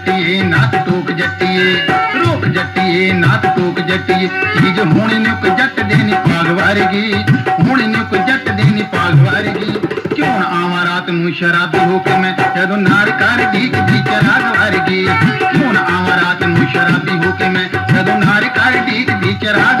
ਜੱਟੀਏ, ਨਾਤ ਟੋਕ ਜੱਟੀਏ। ਰੋਕ ਜੱਟੀਏ, ਨਾਤ ਟੋਕ ਜੱਟੀਏ। ਚੀਜ਼ ਹੋਣੀ ਨੂੰ ਕੋ ਜੱਟ ਦੇ ਨੀ ਪਾਗ ਵਰਗੀ। ਹੁਣ ਨੂੰ ਕੋ ਜੱਟ ਦੇ ਨੀ ਪਾਗ ਵਰਗੀ। ਕਿਉਂ ਆਵਾਂ ਰਾਤ ਨੂੰ ਸ਼ਰਾਬੀ ਹੋ ਕੇ ਮੈਂ ਜਦੋਂ ਨਾਰ ਕਰ ਢੀਕ ਦੀ ਚਰਾਗ ਵਰਗੀ। ਕਿਉਂ ਨਾ ਆਵਾਂ ਰਾਤ ਨੂੰ ਸ਼ਰਾਬੀ ਹੋ ਕੇ ਮੈਂ ਜਦੋਂ ਨਾਰ ਕਰ ਢੀਕ ਦੀ ਚਰਾਗ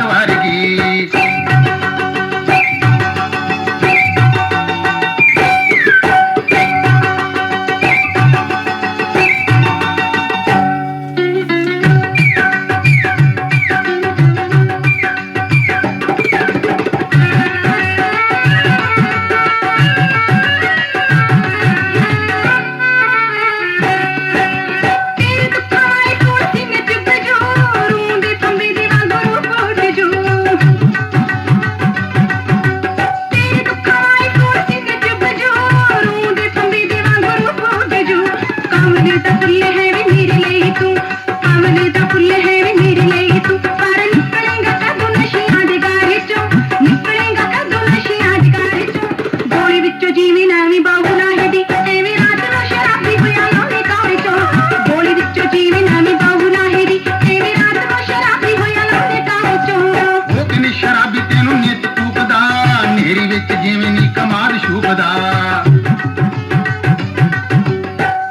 ਕਮਾਦ ਸ਼ੂਕਦਾ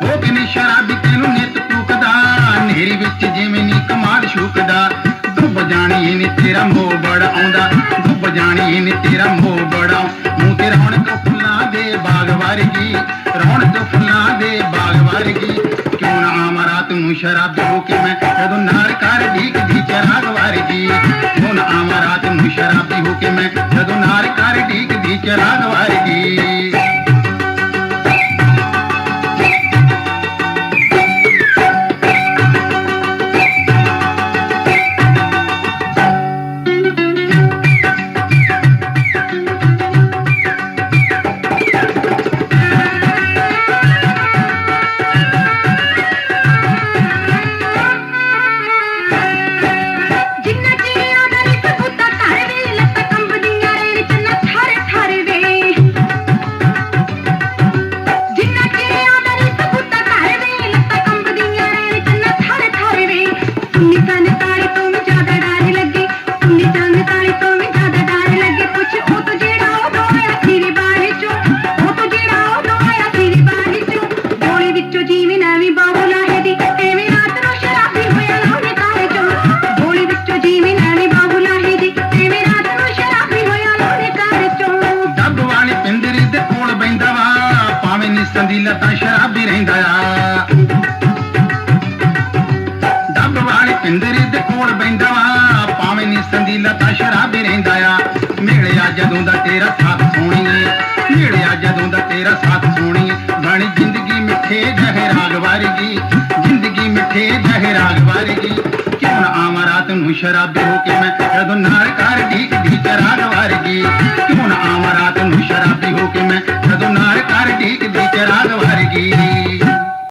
ਉਹ ਕਿਨੀ ਸ਼ਰਾਬੀ ਤੈਨੂੰ ਨਿਤ ਕੂਕਦਾ ਨੇਰੀ ਵਿੱਚ ਜਿਵੇਂ ਨੀ ਕਮਾਦ ਸ਼ੂਕਦਾ ਡੁੱਬ ਜਾਣੀ ਨੀ ਤੇਰਾ ਮੋਹ ਬੜਾ ਆਉਂਦਾ। ਡੁੱਬ ਜਾਣੀ ਨੀ ਤੇਰਾ ਮੋਹ ਬੜਾ ਮੂੰਹ ਤੇ ਰੌਣਕ ਫੁੱਲਾਂ ਦੇ ਬਾਗ ਵਰਗੀ। ਰੌਣਕ ਫੁੱਲਾਂ ਦੇ ਬਾਗ ਵਰਗੀ। ਕਿਉਂ ਨਾ ਆਵਾਂ ਰਾਤ ਨੂੰ ਸ਼ਰਾਬੀ ਹੋ ਕੇ ਮੈਂ ਜਦੋਂ ਨਾਰ ਕਰ ਢੀਕ ਦੀ ਚਰਾਗ ਵਰਗੀ। ਕਿਉਂ ਨਾ ਆਵਾਂ ਰਾਤ ਨੂੰ ਸ਼ਰਾਬੀ ਹੋ ਕੇ ਮੈਂ ਜਦੋਂ ਨਾਰ ਕਰ ਢੀਕ ਦੀ ਚਰਾਗ ਵਰਗੀ। ਦੀ ਲੱਤਾਂ ਸ਼ਰਾਬੀ ਰਹਿੰਦਾ ਆ। ਵਾਲੀ ਦੇ ਕੋਲ ਬੈਂਦਾ ਵਾ, ਭਾਵੇਂ ਨਿਸਨ ਦੀ ਲੱਤਾਂ ਸ਼ਰਾਬੀ ਰਹਿੰਦਾ ਆ। ਮਿਲਿਆ ਜਦੋਂ ਦਾ ਤੇਰਾ ਸਾਥ ਸੋਣੀਏ ਮਿਲਿਆ ਜਦੋਂ ਦਾ ਤੇਰਾ ਸਾਥ ਸੋਣੀਏ ਬਣ ਜ਼ਿੰਦਗੀ ਮਿੱਠੇ ਜਹਰਾਗ ਵਰਗੀ, ਜ਼ਿੰਦਗੀ ਮਿੱਠੇ ਜਹਰਾਗ ਵਰਗੀ। ਕਿਉਂ ਨਾ ਆਵਾਂ ਰਾਤ ਨੂੰ ਸ਼ਰਾਬੀ ਹੋ ਕੇ ਮੈਂ ਜਦੋਂ ਨਾਰ ਕਰ ਢੀਕ ਦੀ ਚਰਾਗ ਵਰਗੀ। ਕਿਉਂ ਨਾ